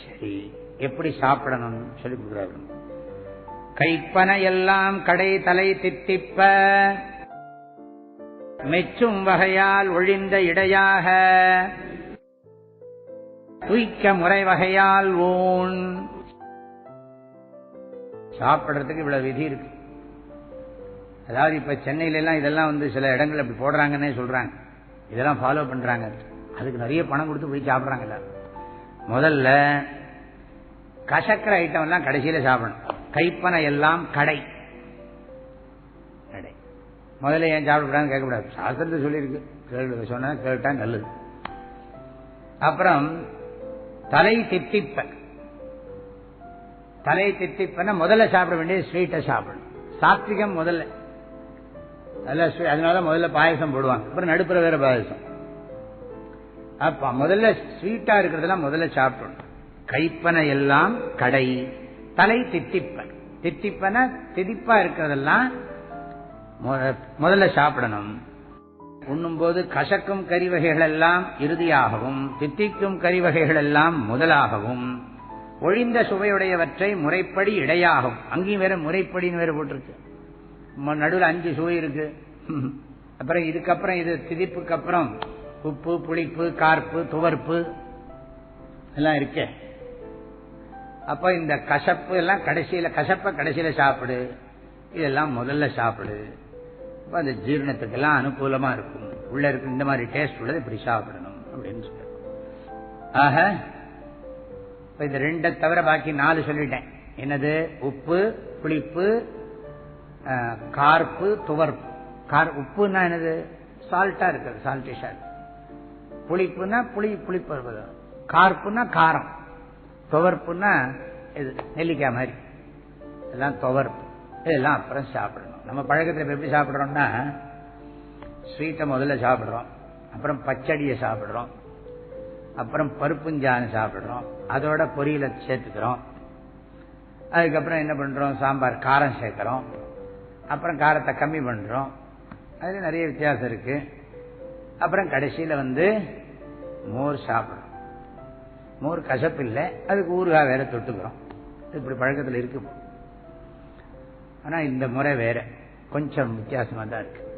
சரி எப்படி சாப்பிடணும் சொல்லி கொடுக்குறாரு. கைப்பன எல்லாம் கடை தலை தித்திப்ப மெச்சும் வகையால் ஒழிந்த இடையாக துய்க்க முறை வகையால் ஊன். சாப்பிடுறதுக்கு இவ்வளவு விதி இருக்கு. அதாவது இப்ப சென்னையில எல்லாம் இதெல்லாம் வந்து சில இடங்கள் அப்படி போடுறாங்கன்னே சொல்றாங்க. இதெல்லாம் ஃபாலோ பண்றாங்க. அதுக்கு நிறைய பணம் கொடுத்து போய் சாப்பிடுறாங்க எல்லாரும். முதல்ல கசக்கிற ஐட்டம் எல்லாம் கடைசியில சாப்பிடணும். கைப்பனை எல்லாம் கடை. கடை. முதல்ல ஏன் சாப்பிடக்கூடாதுன்னு கேட்கக்கூடாது. சாஸ்திரத்தை சொல்லியிருக்கு. கேள்வி சொன்னா கேட்டா நல்லது. அப்புறம் தலை தித்திப்ப. தலை தித்திப்பன முதல்ல சாப்பிட வேண்டியது ஸ்வீட்டை சாப்பிடணும். சாத்விகம் முதல்ல. அதெல்லாம் அதனால முதல்ல பாயசம் போடுவாங்க. அப்புறம் நடுப்புற வேற பாயசம். அப்ப முதல்ல ஸ்வீட்டா இருக்கிறதெல்லாம் முதல்ல சாப்பிடணும். கைப்பனை எல்லாம் கடை. தலை தித்திப்பன். தித்திப்பன திதிப்பா இருக்கிறதெல்லாம் முதல்ல சாப்பிடணும். உண்ணும்போது கசக்கும் கறி வகைகள் எல்லாம் இறுதியாகவும் தித்திக்கும் கறி வகைகள் எல்லாம் முதலாகவும் ஒழிந்த சுவையுடையவற்றை முறைப்படி இடையாகும் அங்கேயும் வேற முறைப்படின்னு வேற போட்டிருக்கு. நடுவில் நடுவுல அஞ்சு சுவை இருக்கு. அப்புறம் இதுக்கப்புறம் இது திதிப்புக்கு அப்புறம் உப்பு புளிப்பு கார்ப்பு துவர்ப்பு. எல்லாம் இருக்கே. அப்ப இந்த கசப்பு எல்லாம் கடைசியில கசப்ப கடைசியில சாப்பிடு. இதெல்லாம் முதல்ல சாப்பிடு. அப்ப அந்த ஜீரணத்துக்கெல்லாம் அனுகூலமா இருக்கும். உள்ள இருக்கு இந்த மாதிரி டேஸ்ட் உள்ளது இப்படி சாப்பிடணும் அப்படின்னு சொல்லி ஆக இப்ப இந்த ரெண்டை தவிர பாக்கி நாலு சொல்லிட்டேன். என்னது? உப்பு புளிப்பு கார்ப்பு துவர்ப்பு. கார் உப்புன்னா என்னது? சால்ட்டா இருக்குது சால்டிஷா இருக்கு புளிப்புன்னா புளி புளிப்பு கார்ப்புனா கார்ப்புன்னா காரம். துவர்ப்புனா இது நெல்லிக்காய் மாதிரி. இதெல்லாம் துவர்ப்பு. இதெல்லாம் அப்புறம் சாப்பிடணும். நம்ம பழக்கத்தில் எப்படி சாப்பிட்றோம்னா ஸ்வீட்டை முதல்ல சாப்பிட்றோம். அப்புறம் பச்சடியை சாப்பிட்றோம். அப்புறம் பருப்புஞ்சான் சாப்பிட்றோம். அதோட பொரியலை சேர்த்துக்கிறோம். அதுக்கப்புறம் என்ன பண்ணுறோம் சாம்பார் காரம் சேர்க்குறோம். அப்புறம் காரத்தை கம்மி பண்ணுறோம் அதில் நிறைய வித்தியாசம் இருக்குது அப்புறம் கடைசியில் வந்து மோர் சாப்பிடும். மோர் கசப்பு இல்லை அதுக்கு ஊறுகாய் வேற தொட்டுக்கிறோம். இப்படி பழக்கத்தில் இருக்கு. ஆனா இந்த முறை வேற. கொஞ்சம் வித்தியாசமா தான் இருக்கு.